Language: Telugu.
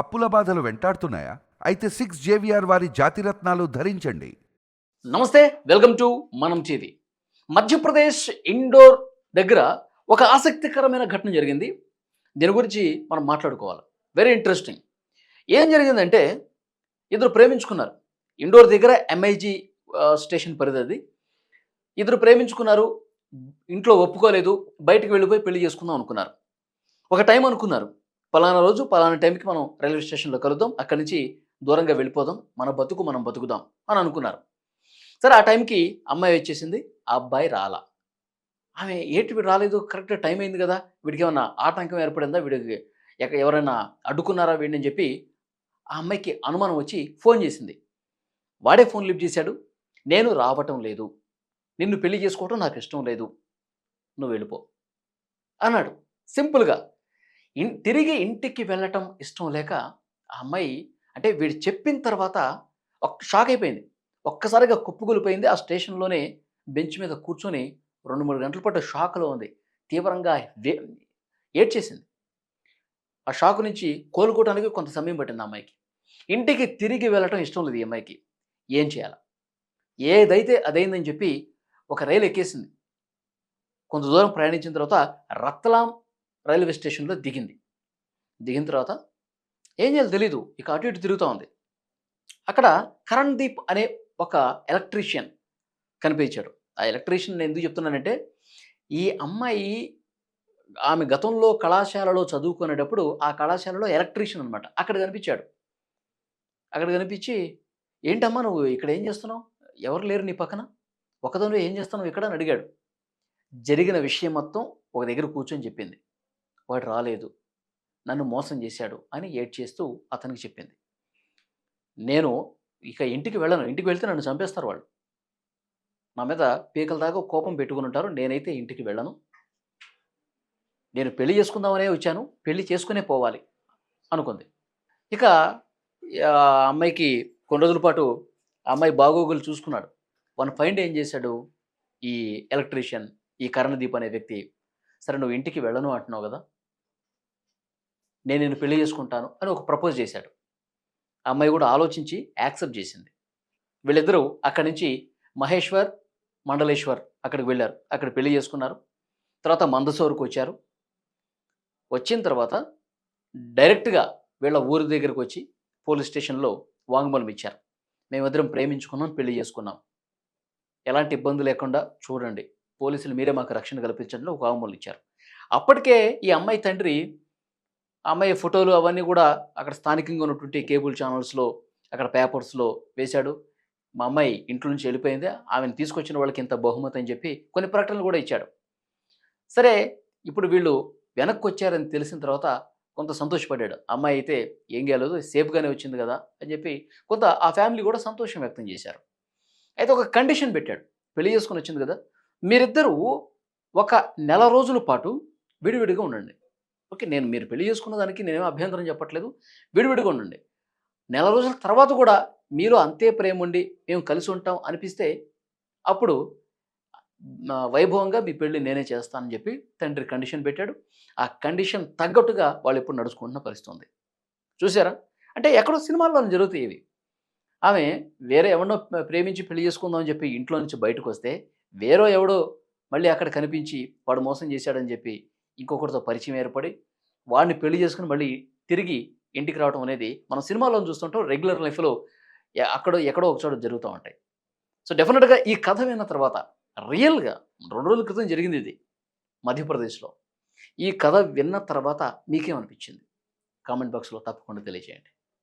అప్పుల బాధలు వెంటాడుతున్నాయా? అయితే సిక్స్ జేవిఆర్ వారి జాతిరత్నాలు ధరించండి. నమస్తే welcome to Manam TV. Madhya Pradesh Indore దగ్గర ఒక ఆసక్తికరమైన ఘటన జరిగింది. దీని గురించి మనం మాట్లాడుకోవాలి. వెరీ ఇంట్రెస్టింగ్ ఏం జరిగిందంటే ఇద్దరు ప్రేమించుకున్నారు. ఇండోర్ దగ్గర ఎంఐజీ స్టేషన్ పరిధి అది. ఇద్దరు ప్రేమించుకున్నారు. ఇంట్లో ఒప్పుకోలేదు. బయటికి వెళ్ళిపోయి పెళ్ళి చేసుకుందాం అనుకున్నారు. ఒక టైం అనుకున్నారు. పలానా రోజు పలానా టైంకి మనం రైల్వే స్టేషన్లో కలుద్దాం. అక్కడి నుంచి దూరంగా వెళ్ళిపోదాం. మన బతుకు మనం బతుకుదాం అని అనుకున్నారు. సరే ఆ టైంకి అమ్మాయి వచ్చేసింది. ఆ అబ్బాయి రాలా. ఆమె ఏటి వీడు రాలేదు? కరెక్ట్ టైం అయింది కదా? వీడికి ఏమన్నా ఆటంకం ఏర్పడిందా? వీడికి ఎవరైనా అడ్డుకున్నారా వీడిని? చెప్పి ఆ అమ్మాయికి అనుమానం వచ్చి ఫోన్ చేసింది. వాడే ఫోన్ లిఫ్ట్ చేశాడు. నేను రావటం లేదు. నిన్ను పెళ్ళి చేసుకోవటం నాకు ఇష్టం లేదు. నువ్వు వెళ్ళిపో అన్నాడు. సింపుల్గా ఇన్ తిరిగి ఇంటికి వెళ్ళటం ఇష్టం లేక ఆ అమ్మాయి అంటే వీడు చెప్పిన తర్వాత ఒక షాక్ అయిపోయింది. ఒక్కసారిగా కుప్పగొలిపోయింది ఆ స్టేషన్లోనే బెంచ్ మీద కూర్చొని రెండు మూడు గంటల పాటు షాక్లో ఉంది. తీవ్రంగా ఏడ్చేసింది. ఆ షాక్ నుంచి కోలుకోవడానికి కొంత సమయం పట్టింది ఆ అమ్మాయికి. ఇంటికి తిరిగి వెళ్ళటం ఇష్టం లేదు ఈ అమ్మాయికి. ఏం చేయాల? ఏదైతే అదైందని చెప్పి ఒక రైలు ఎక్కేసింది. కొంత దూరం ప్రయాణించిన తర్వాత రత్లాం రైల్వే స్టేషన్లో దిగింది. దిగిన తర్వాత ఏం చేయాలి తెలీదు. ఇక అటు ఇటు తిరుగుతూ ఉంది. అక్కడ కరణ్ దీప్ అనే ఒక ఎలక్ట్రీషియన్ కనిపించాడు. ఆ ఎలక్ట్రీషియన్ నేను ఎందుకు చెప్తున్నానంటే ఈ అమ్మాయి ఆమె గతంలో కళాశాలలో చదువుకునేటప్పుడు ఆ కళాశాలలో ఎలక్ట్రీషియన్ అనమాట అక్కడ కనిపించాడు. అక్కడ కనిపించి ఏంటమ్మా నువ్వు ఇక్కడ ఏం చేస్తున్నావు? ఎవరు లేరు నీ పక్కన? ఒకదానిలో ఏం చేస్తున్నావు? ఇక్కడ? అని అడిగాడు. జరిగిన విషయం మొత్తం ఒక దగ్గర కూర్చొని చెప్పింది. వాడు రాలేదు. నన్ను మోసం చేశాడు అని ఏడ్ చేస్తూ అతనికి చెప్పింది. నేను ఇక ఇంటికి వెళ్ళను. ఇంటికి వెళ్తే నన్ను చంపేస్తారు వాళ్ళు. నా మీద పీకల దాకా కోపం పెట్టుకుని ఉంటారు. నేనైతే ఇంటికి వెళ్ళను. నేను పెళ్ళి చేసుకుందామనే వచ్చాను. పెళ్ళి చేసుకునే పోవాలి అనుకుంది. ఇక అమ్మాయికి కొన్ని రోజుల పాటు అమ్మాయి బాగోగులు చూసుకున్నాడు. వన్ ఫైండ్ ఏం చేశాడు? ఈ ఎలక్ట్రీషియన్ ఈ కరణదీప్ అనే వ్యక్తి సరే నువ్వు ఇంటికి వెళ్ళను అంటున్నావు కదా నేను నేను పెళ్ళి చేసుకుంటాను అని ఒక ప్రపోజ్ చేశాడు. ఆ అమ్మాయి కూడా ఆలోచించి యాక్సెప్ట్ చేసింది. వీళ్ళిద్దరూ అక్కడి నుంచి మహేశ్వర్ మండలేశ్వర్ అక్కడికి వెళ్ళారు. అక్కడ పెళ్ళి చేసుకున్నారు. తర్వాత మందసోరుకు వచ్చారు. వచ్చిన తర్వాత డైరెక్ట్గా వీళ్ళ ఊరి దగ్గరికి వచ్చి పోలీస్ స్టేషన్లో వాంగ్మూలం ఇచ్చారు. మేమిద్దరం ప్రేమించుకున్నాం పెళ్ళి చేసుకున్నాం. ఎలాంటి ఇబ్బంది లేకుండా చూడండి. పోలీసులు మీరే మాకు రక్షణ కల్పించడంలో ఒక వాంగ్మూలం ఇచ్చారు. అప్పటికే ఈ అమ్మాయి తండ్రి అమ్మాయి ఫోటోలు అవన్నీ కూడా అక్కడ స్థానికంగా ఉన్నటువంటి కేబుల్ ఛానల్స్లో అక్కడ పేపర్స్లో వేశాడు. మా అమ్మాయి ఇంట్లో నుంచి వెళ్ళిపోయింది. ఆమెను తీసుకొచ్చిన వాళ్ళకి ఇంత బహుమతి అని చెప్పి కొన్ని ప్రకటనలు కూడా ఇచ్చాడు. సరే ఇప్పుడు వీళ్ళు వెనక్కి వచ్చారని తెలిసిన తర్వాత కొంత సంతోషపడ్డాడు. అమ్మాయి అయితే ఏం కాలేదు సేఫ్గానే వచ్చింది కదా అని చెప్పి కొంత ఆ ఫ్యామిలీ కూడా సంతోషం వ్యక్తం చేశారు. అయితే ఒక కండిషన్ పెట్టాడు. పెళ్ళి చేసుకుని వచ్చింది కదా. మీరిద్దరూ ఒక నెల రోజుల పాటు విడివిడిగా ఉండండి. ఓకే నేను మీరు పెళ్ళి చేసుకున్న దానికి నేనేం అభ్యంతరం చెప్పట్లేదు. విడివిడిగా ఉండండి. నెల రోజుల తర్వాత కూడా మీలో అంతే ప్రేమ ఉండి మేము కలిసి ఉంటాం అనిపిస్తే అప్పుడు వైభవంగా మీ పెళ్ళి నేనే చేస్తానని చెప్పి తండ్రి కండిషన్ పెట్టాడు. ఆ కండిషన్ తగ్గట్టుగా వాళ్ళు ఎప్పుడు నడుచుకుంటున్న పరిస్థితుంది. చూసారా? అంటే ఎక్కడో సినిమాల్లో జరుగుతాయి ఇవి. ఆమె వేరే ఎవడో ప్రేమించి పెళ్ళి చేసుకుందామని చెప్పి ఇంట్లో నుంచి బయటకు వస్తే వేరే ఎవడో మళ్ళీ అక్కడ కనిపించి వాడు మోసం చేశాడని చెప్పి ఇంకొకరితో పరిచయం ఏర్పడి వాడిని పెళ్ళి చేసుకుని మళ్ళీ తిరిగి ఇంటికి రావడం అనేది మనం సినిమాలో చూస్తుంటాం రెగ్యులర్ లైఫ్లో అక్కడో అక్కడ ఎక్కడో ఒకచోట జరుగుతూ ఉంటాయి. సో డెఫినెట్గా ఈ కథ విన్న తర్వాత రియల్గా రెండు రోజుల క్రితం జరిగింది ఇది మధ్యప్రదేశ్లో. ఈ కథ విన్న తర్వాత మీకేమనిపించింది? కామెంట్ బాక్స్లో తప్పకుండా తెలియజేయండి.